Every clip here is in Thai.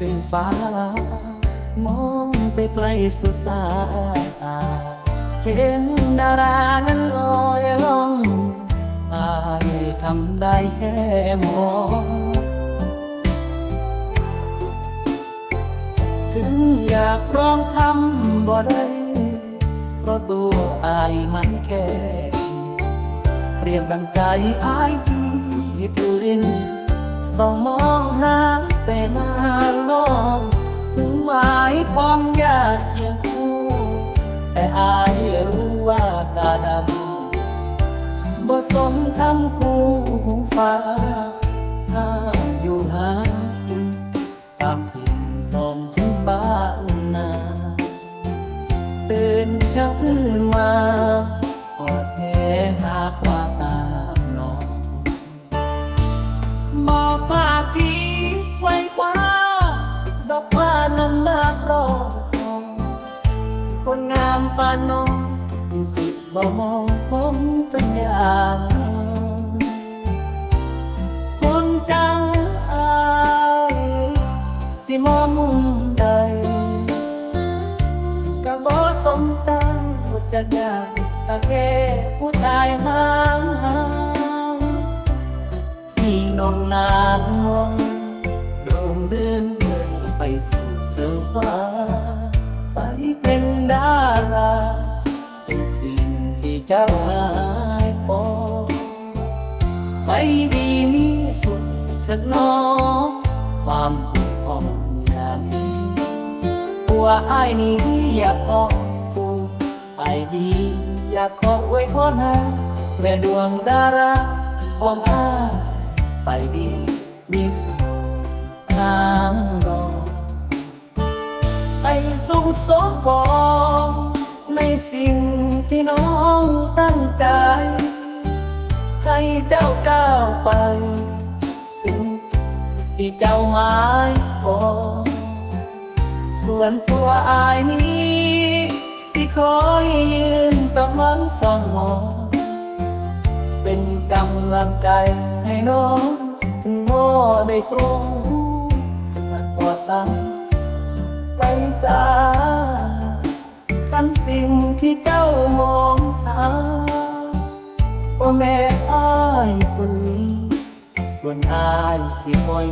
ขึ้นฟ้า มองไปไกลสุดสายตาเห็นดารานั้นลอยล่องอายทำได้แค่มองถึงอยากร้องทำบ่ได้เพราะตัวอายมันแค่เรียกดังใจอายที่ตื่นสองมองหา แต่หน้าโลกถึงหมายปองยากเคียงคู่ แต่อายรู้ว่าตาดำบ่สมทำคู่ฟ้าถ้าอยู่หาตามถิ่นตอมถึงบ้านนา ตื่นเช้าขึ้น ดอกว่าน้ำมากรองคนงามปานน้องสิบบ่มองผมเป็นอย่างคนจังอายสิมอมุมใดก็บ่สมใจว่าจะได้ก็แค่ผู้ชายหา งฟ้า ไปเป็นดาราเป็นสิ่งที่จ้าหายปอไปดีมีสุดเถิดน้องความผูกพันอย่างนี้ผัวไอ้นี้อยากขอผูกไปดีอยากขอไว้พรให้แม่ดวงดาราของอ้าไปดีมีสุขทางรอ ไปสู่สมปองในสิ่งที่น้องตั้งใจ ให้เจ้าก้าวไปถึงที่เจ้าหมายปองส่วนตัวอายนี้ สิคอยยืนประมังสองมองเป็นกำลังใจให้น้องถึงโม่ได้ตรงกอดตัง ไปสากันสิ่งที่เจ้ามองหาว่าแม่อ้ายคนนี้ ส่วนอายสิคอย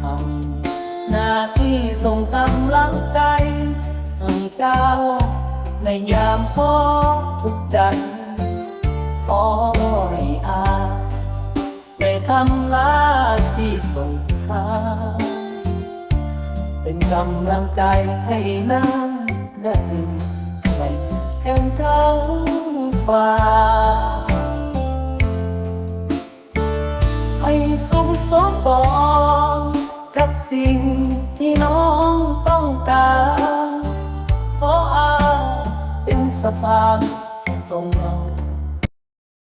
ทำหน้าที่ส่งกำลังใจให้เจ้า ในยามพอทุกข์ใจขอให้อาได้ทำหน้าที่ส่งทาง เป็นกำลังใจให้นางได้ไปแข่งทั้งฟ้าให้สุขสมปองกับสิ่งที่น้องต้องการขออาเป็นสะพานส่งเรา